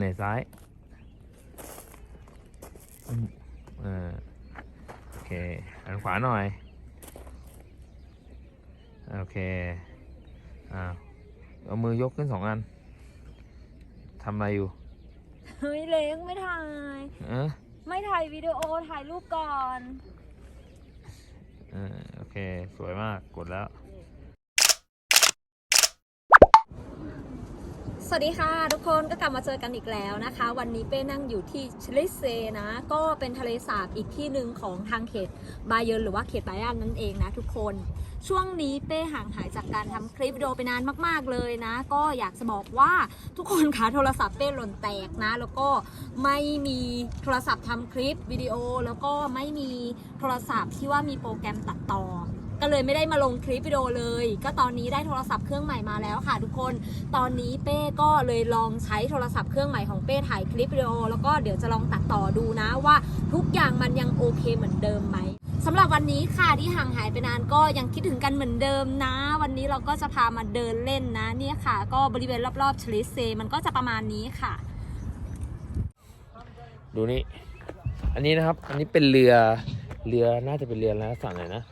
ไหนซ้ายอืมเออโอเคอันขวาหน่อยโอเคอ้าวเอามือยกขึ้นสองอันทำอะไรอยู่เฮ้ยเล้งไม่ถ่ายเออไม่ถ่ายวิดีโอถ่ายรูปก่อนเออโอเค สวยมากกดแล้ว สวัสดีค่ะทุกคนก็กลับมาเจอกันอีกแล้วนะคะ วันนี้เป้นั่งอยู่ที่ชลิเซนะ ก็เป็นทะเลสาบอีกที่หนึ่งของทางเขตบาเยิร์นหรือว่าเขตไบรอันนั่นเองนะทุกคน ช่วงนี้เป้ห่างหายจากการทำคลิปวิดีโอไปนานมากๆเลยนะ ก็อยากจะบอกว่าทุกคนคะโทรศัพท์เป้หล่นแตกนะ แล้วก็ไม่มีโทรศัพท์ทำคลิปวิดีโอ แล้วก็ไม่มีโทรศัพท์ที่ว่ามีโปรแกรมตัดต่อ ก็เลยไม่ได้มาลงคลิปวิดีโอเลย ก็ตอนนี้ได้โทรศัพท์เครื่องใหม่มาแล้วค่ะทุกคน ตอนนี้เป้ก็เลยลองใช้โทรศัพท์เครื่องใหม่ของเป้ถ่ายคลิปวิดีโอ แล้วก็เดี๋ยวจะลองตัดต่อดูนะว่าทุกอย่างมันยังโอเคเหมือนเดิมไหมสำหรับวันนี้ค่ะที่ห่างหายไปนานก็ยังคิดถึงกันเหมือนเดิมนะ วันนี้เราก็จะพามาเดินเล่นนะเนี่ยค่ะ ก็บริเวณรอบๆชลิเซมันก็จะประมาณนี้ค่ะ ดูนี่ อันนี้นะครับ อันนี้เป็นเรือ เรือน่าจะเป็นเรือแล้วสั่งไหนอยนะ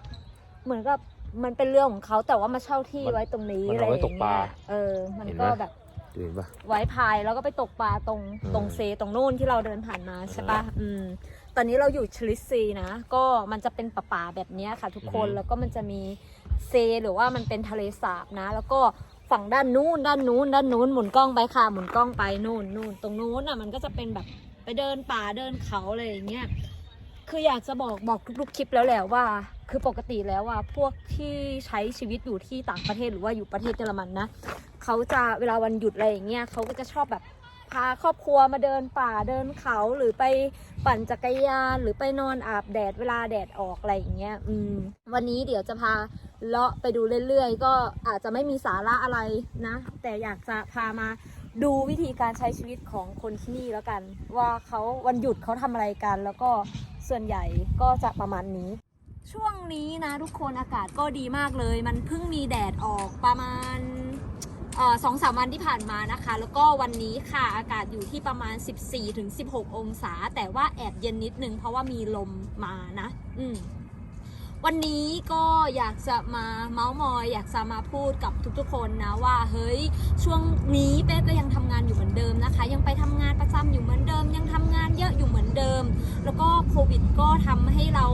เหมือนกับมันเป็นเรื่องของเขาแต่ว่ามาเช่าที่มันไว้ตรงนี้มันอะไรเอาอไว้ย่างตกปลาเงี้ยเออ มันเห็นก็ไหมแบบดูเห็นปะ ไว้พายแล้วก็ไปตกปลาตรงอืมตรงเซตรงนู่นที่เราเดินผ่านมาใช่ปะอ่าอืม ตอนนี้เราอยู่ชลิสซีนะ ก็มันจะเป็นป่าๆแบบเนี้ยค่ะ ทุกคนอือฮึ แล้วก็มันจะมีเซหรือว่ามันเป็นทะเลสาบนะ แล้วก็ฝั่งด้านนู้นด้านนู้นด้านนู้นหมุนกล้องไปค่ะหมุนกล้องไปนู่นนู่นตรงนู้นอะมันก็จะเป็นแบบไปเดินป่าเดินเขาอะไรอย่างเงี้ย คืออยากจะบอกบอกทุกๆคลิปแล้วแหละว่า คือปกติแล้วว่าพวกที่ใช้ชีวิตอยู่ที่ต่างประเทศหรือว่าอยู่ประเทศเยอรมันนะเขาจะเวลาวันหยุดอะไรอย่างเงี้ยเขาก็จะชอบแบบพาครอบครัวมาเดินป่าเดินเขาหรือไปปั่นจักรยาน หรือไปนอนอาบแดดเวลาแดดออกอะไรอย่างเงี้ยอืมวันนี้เดี๋ยวจะพาเลาะไปดูเรื่อยๆ ก็อาจจะไม่มีสาระอะไรนะ แต่อยากจะพามาดูวิธีการใช้ชีวิตของคนที่นี่แล้วกัน ว่าเขาวันหยุดเขาทำอะไรกัน แล้วก็ส่วนใหญ่ก็จะประมาณนี้ ช่วงนี้นะทุกคนอากาศก็ดีมากเลย มันเพิ่งมีแดดออกประมาณสองสามวันที่ผ่านมานะคะ แล้วก็วันนี้ค่ะอากาศอยู่ที่ประมาณ 14-16 องศา แต่ว่าแอบเย็นนิดนึงเพราะว่ามีลมมานะ อืมวันนี้ก็อยากจะมาเมาส์มอย อยากจะมาพูดกับทุกๆคนนะว่าเฮ้ยช่วงนี้เป้ก็ยังทำงานอยู่เหมือนเดิมนะคะ ยังไปทำงานประจำอยู่เหมือนเดิม ยังทำงานเยอะอยู่เหมือนเดิม แล้วก็โควิดก็ทำให้เรา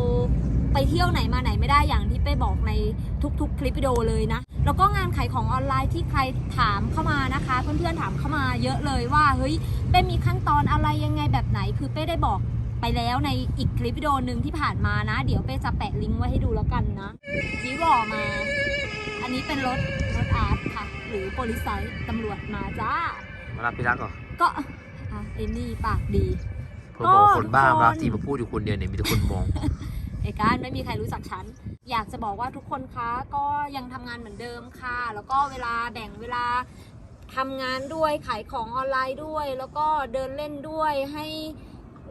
ไปเที่ยวไหนมาไหนไม่ได้อย่างที่เป้บอกในทุกๆ คลิปวิดีโอเลยนะ แล้วก็งานขายของออนไลน์ที่ใครถามเข้ามานะคะ เพื่อนๆถามเข้ามาเยอะเลยว่าเฮ้ยเป้มีขั้นตอนอะไรยังไงแบบไหน คือเป้ได้บอกไปแล้วในอีกคลิปวิดีโอหนึ่งที่ผ่านมานะ เดี๋ยวเป้จะแปะลิงก์ไว้ให้ดูแล้วกันนะวิวอมา อันนี้เป็นรถรถอาร์ตค่ะ หรือโปลิไซตำรวจมาจ้ามารับพี่รักเหรอก็อะเอมนี่ปากดีเพื่อบอกคนบ้าทุกคนรักที่มาพูดอยู่คนเดียวเนี่ยมีแต่คนมอง ไอ้การไม่มีใครรู้จักฉัน อยากจะบอกว่าทุกคนคะก็ยังทำงานเหมือนเดิมค่ะ แล้วก็เวลาแบ่งเวลาทำงานด้วยขายของออนไลน์ด้วย แล้วก็เดินเล่นด้วยให้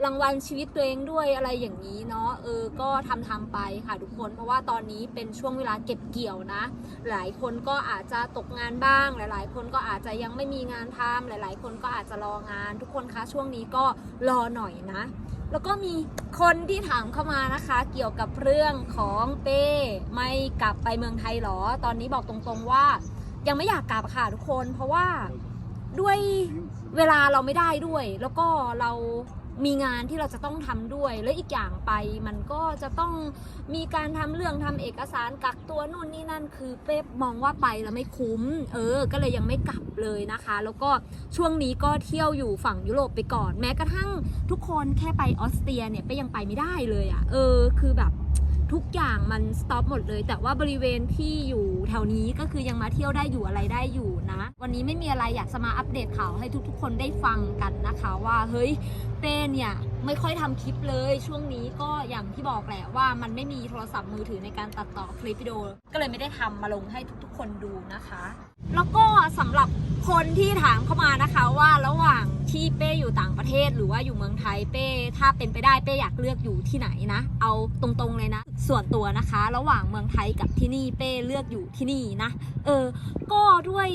รางวัลชีวิตตัวเองด้วยอะไรอย่างนี้เนาะเออก็ทำทำไปค่ะทุกคนเพราะว่าตอนนี้เป็นช่วงเวลาเก็บเกี่ยวนะ หลายคนก็อาจจะตกงานบ้าง หลาย ๆ คนก็อาจจะยังไม่มีงานทำหลาย ๆ คนก็อาจจะรองาน ทุกคนคะช่วงนี้ก็รอหน่อยนะ แล้วก็มีคนที่ถามเข้ามานะคะ เกี่ยวกับเรื่องของเป้ไม่กลับไปเมืองไทยหรอ ตอนนี้บอกตรงๆว่า ยังไม่อยากกลับค่ะทุกคน เพราะว่าด้วยเวลาเราไม่ได้ด้วย แล้วก็เรา มีงานที่เราจะต้องทำด้วย แล้วอีกอย่างไปมันก็จะต้องมีการทำเรื่องทำเอกสารกักตัวนู่นนี่นั่น คือเป๊ปมองว่าไปแล้วไม่คุ้ม เออ ก็เลยยังไม่กลับเลยนะคะ แล้วก็ช่วงนี้ก็เที่ยวอยู่ฝั่งยุโรปไปก่อน แม้กระทั่งทุกคนแค่ไปออสเตรียเนี่ยไปยังไปไม่ได้เลยอะ่ะ เออ คือแบบ ทุกอย่างมันสต็อปหมดเลย แต่ว่าบริเวณที่อยู่แถวนี้ก็คือยังมาเที่ยวได้อยู่อะไรได้อยู่นะ วันนี้ไม่มีอะไรอยากจะมาอัปเดตข่าวให้ทุกๆ คนได้ฟังกันนะคะ ว่าเฮ้ยเป้เนี่ยไม่ค่อยทำคลิปเลยช่วงนี้ก็อย่างที่บอกแหละว่ามันไม่มีโทรศัพท์มือถือในการตัดต่อคลิปวิดีโอก็เลยไม่ได้ทำมาลงให้ทุกๆ คนดูนะคะ แล้วก็สำหรับ คนที่ถามเข้ามานะคะว่าระหว่างที่เป้อยู่ต่างประเทศหรือว่าอยู่เมืองไทยเป้ ถ้าเป็นไปได้เป้อยากเลือกอยู่ที่ไหนนะ เอาตรงๆเลยนะ ส่วนตัวนะคะ ระหว่างเมืองไทยกับที่นี่เป้เลือกอยู่ที่นี่นะ เออ ก็ด้วย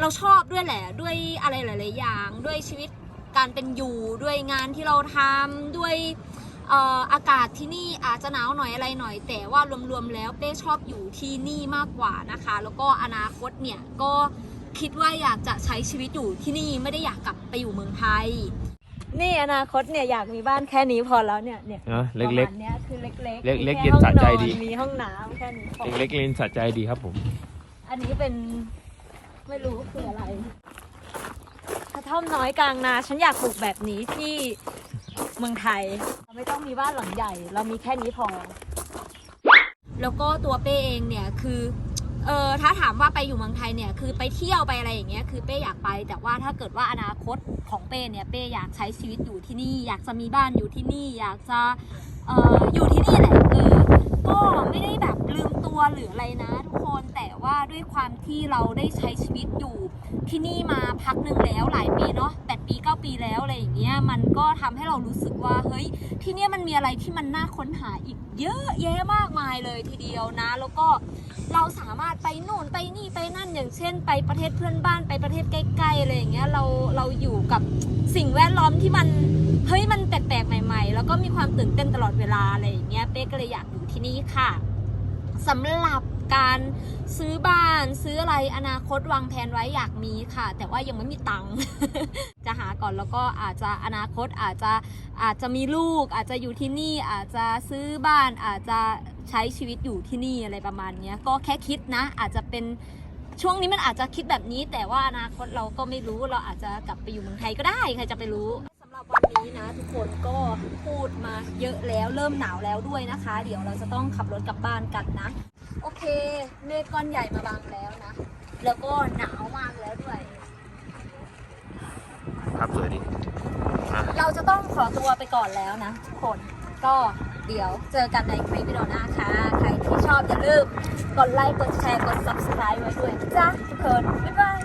เราชอบด้วยแหละ ด้วยอะไรหลาย ๆ อย่างด้วยชีวิตการเป็นอยู่ด้วยงานที่เราทำด้วยอากาศที่นี่อาจจะหนาวหน่อยอะไรหน่อย แต่ว่ารวม ๆ แล้วเป้ชอบอยู่ที่นี่มากกว่านะคะ แล้วก็อนาคตเนี่ยก็ คิดว่าอยากจะใช้ชีวิตอยู่ที่นี่ไม่ได้อยากกลับไปอยู่เมืองไทย นี่อนาคตเนี่ยอยากมีบ้านแค่นี้พอแล้วเนี่ยเนี่ยเนอะเล็กประมาณเนี้ยคือเล็กๆเล็กๆมีแค่เย็นสะใจดีห้องนอนมีห้องน้ำแค่นี้พอๆเล็กๆเล่นสะใจดีครับผม อันนี้เป็นไม่รู้คืออะไรกระท่อมน้อยกลางนาฉันอยากปลูกแบบนี้ที่เมืองไทยเราไม่ต้องมีบ้านหลังใหญ่ เรามีแค่นี้พอ แล้วก็ตัวเป้เองเนี่ยคือ เออถ้าถามว่าไปอยู่เมืองไทยเนี่ยคือไปเที่ยวไปอะไรอย่างเงี้ยคือเป้อยากไป แต่ว่าถ้าเกิดว่าอนาคตของเป้เนี่ยเป้อยากใช้ชีวิตอยู่ที่นี่ อยากจะมีบ้านอยู่ที่นี่ อยากจะเอออยู่ที่นี่แหละเออก็ไม่ได้แบบลืมตัวหรืออะไรนะ ทุกคนแต่ว่าด้วยความที่เราได้ใช้ชีวิตอยู่ที่นี่มาพักหนึ่งแล้วหลายปีเนาะ ปดปีเก้าปีแล้วอะไรอย่างเงี้ยมันก็ทำให้เรารู้สึกว่าเฮ้ยที่เนี่ยมันมีอะไรที่มันน่าค้นหาอีกเยอะแยะมากมายเลยทีเดียวนะ แล้วก็เราสามารถไปโน่นไปนี่ไปนั่นอย่างเช่น ไปประเทศเพื่อนบ้านไปประเทศใกล้ๆอะไรอย่างเงี้ยเราเราอยู่กับสิ่งแวดล้อมที่มันเฮ้ยมันแปลกๆใหม่ ๆ แล้วก็มีความตื่นเต้นตลอดเวลาอะไรอย่างเงี้ยเป้ก็เลยอยากอยู่ที่นี่ค่ะสำหรับ การซื้อบ้านซื้ออะไรอนาคตวางแผนไว้อยากมีค่ะ แต่ว่ายังไม่มีตังค์จะหาก่อนแล้วก็อาจจะอนาคตอาจจะอาจจะมีลูก อาจจะอยู่ที่นี่อาจจะซื้อบ้านอาจจะใช้ชีวิตอยู่ที่นี่อะไรประมาณนี้ก็แค่คิดนะ อาจจะเป็นช่วงนี้มันอาจจะคิดแบบนี้ แต่ว่าอนาคตเราก็ไม่รู้เราอาจจะกลับไปอยู่เมืองไทยก็ได้ใครจะไปรู้สำหรับวันนี้นะทุกคนก็พูดมาเยอะแล้วเริ่มหนาวแล้วด้วยนะคะ เดี๋ยวเราจะต้องขับรถกลับบ้านกันนะ โอเค เมฆก้อนใหญ่มาบังแล้วนะ แล้วก็หนาวมากแล้วด้วย ครับสวยดีอะเราจะต้องขอตัวไปก่อนแล้วนะทุกคนก็เดี๋ยวเจอกันในคลิปวิดีโอหน้าค่ะ ใครที่ชอบอย่าลืมกดไลค์ กดแชร์ กด subscribe ไว้ด้วยจ้าทุกคน บ๊ายบาย